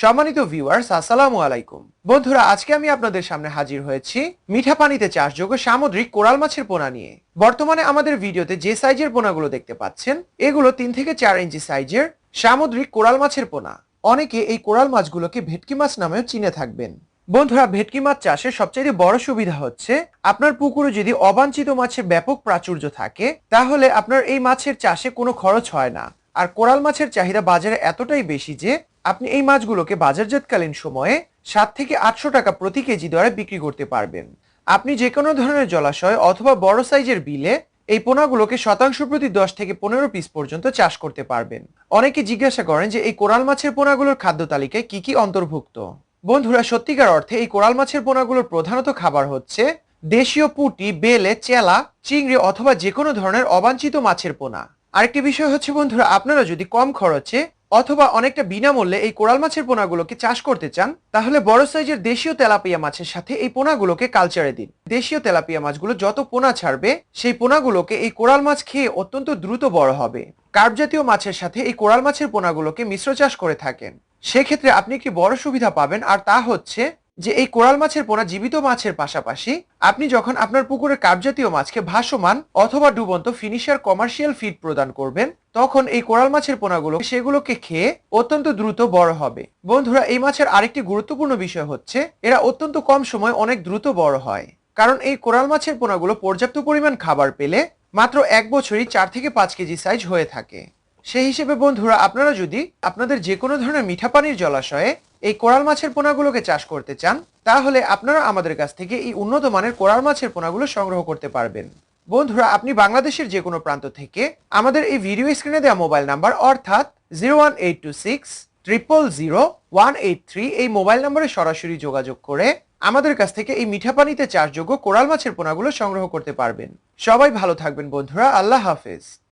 সম্মানিত ভিউয়ার্স আসসালামু আলাইকুম। বন্ধুরা, আজকে আমি আপনাদের সামনে হাজির হয়েছি মিঠা পানিতে চাষযোগ্য সামুদ্রিক কোরাল মাছের পোনা নিয়ে। বর্তমানে আমাদের ভিডিওতে যে সাইজের পোনাগুলো দেখতে পাচ্ছেন, এগুলো তিন থেকে চার ইঞ্চি সাইজের সামুদ্রিক কোরাল মাছের পোনা। অনেকে এই কোরাল মাছগুলোকে ভেটকি মাছ নামেও চিনে থাকবেন। বন্ধুরা, ভেটকি মাছ চাষের সবচেয়ে বড় সুবিধা হচ্ছে, আপনার পুকুরে যদি অবাঞ্ছিত মাছের ব্যাপক প্রাচুর্য থাকে, তাহলে আপনার এই মাছের চাষে কোনো খরচ হয় না। আর কোরাল মাছের চাহিদা বাজারে এতটাই বেশি যে আপনি এই মাছগুলোকে বাজারজাতকালীন সময়ে সাত থেকে আটশো টাকা প্রতি কেজি দরে বিক্রি করতে পারবেন। আপনি যে কোনো ধরনের জলাশয় অথবা বড় সাইজের বিলে এই পোনাগুলোকে শতাংশ প্রতি দশ থেকে পনেরো পিস পর্যন্ত চাষ করতে পারবেন। অনেকে জিজ্ঞাসা করেন যে এই কোরাল মাছের পোনাগুলোর খাদ্য তালিকায় কি কি অন্তর্ভুক্ত? বন্ধুরা, সত্যিকার অর্থে এই কোরাল মাছের পোনাগুলোর প্রধানত খাবার হচ্ছে দেশীয় পুঁটি, বেলে, চেলা, চিংড়ি অথবা যে কোনো ধরনের অবাঞ্ছিত মাছের পোনা। আরেকটি বিষয় হচ্ছে বন্ধুরা, আপনারা যদি কম খরচে অথবা অনেকটা বিনামূল্যে এই কোরাল মাছের পোনাগুলোকে চাষ করতে চান, তাহলে বড় সাইজের দেশীয় তেলাপিয়া মাছের সাথে এই পোনাগুলোকে কালচারে দিন। দেশীয় তেলাপিয়া মাছগুলো যত পোনা ছাড়বে, সেই পোনাগুলোকে এই কোরাল মাছ খেয়ে অত্যন্ত দ্রুত বড় হবে। কার্প জাতীয় মাছের সাথে এই কোরাল মাছের পোনাগুলোকে মিশ্র চাষ করে থাকেন। সেক্ষেত্রে আপনি একটি বড় সুবিধা পাবেন, আর তা হচ্ছে যে এই কোরাল মাছের পোনা জীবিত মাছের পাশাপাশি আপনি যখন আপনার পুকুরের কাপজাতীয় মাছকে ভাসমান অথবা ডুবন্ত ফিনিশার কমার্শিয়াল ফিড প্রদান করবেন, তখন এই কোরাল মাছের পোনাগুলো সেগুলোকে খেয়ে অত্যন্ত দ্রুত বড় হবে। বন্ধুরা, এই মাছের আরেকটি গুরুত্বপূর্ণ বিষয় হচ্ছে এরা অত্যন্ত কম সময় অনেক দ্রুত বড় হয়। কারণ এই কোরাল মাছের পোনাগুলো পর্যাপ্ত পরিমাণ খাবার পেলে মাত্র এক বছরই চার থেকে পাঁচ কেজি সাইজ হয়ে থাকে। সেই হিসেবে বন্ধুরা, আপনারা যদি আপনাদের যে কোনো ধরনের মিঠা পানির জলাশয়ে এই কোরাল মাছের পোনাগুলোকে চাষ করতে চান, তাহলে আপনারা আমাদের কাছ থেকে এই উন্নত মানের কোরাল মাছের পোনাগুলো সংগ্রহ করতে পারবেন। বন্ধুরা, আপনি বাংলাদেশের যে কোনো প্রান্ত থেকে আমাদের এই ভিডিও স্ক্রিনে দেওয়া মোবাইল নাম্বার, অর্থাৎ zero one eight two six triple zero one eight three, এই মোবাইল নম্বরে সরাসরি যোগাযোগ করে আমাদের কাছ থেকে এই মিঠা পানিতে চাষযোগ্য কোরাল মাছের পোনাগুলো সংগ্রহ করতে পারবেন। সবাই ভালো থাকবেন বন্ধুরা, আল্লাহ হাফেজ।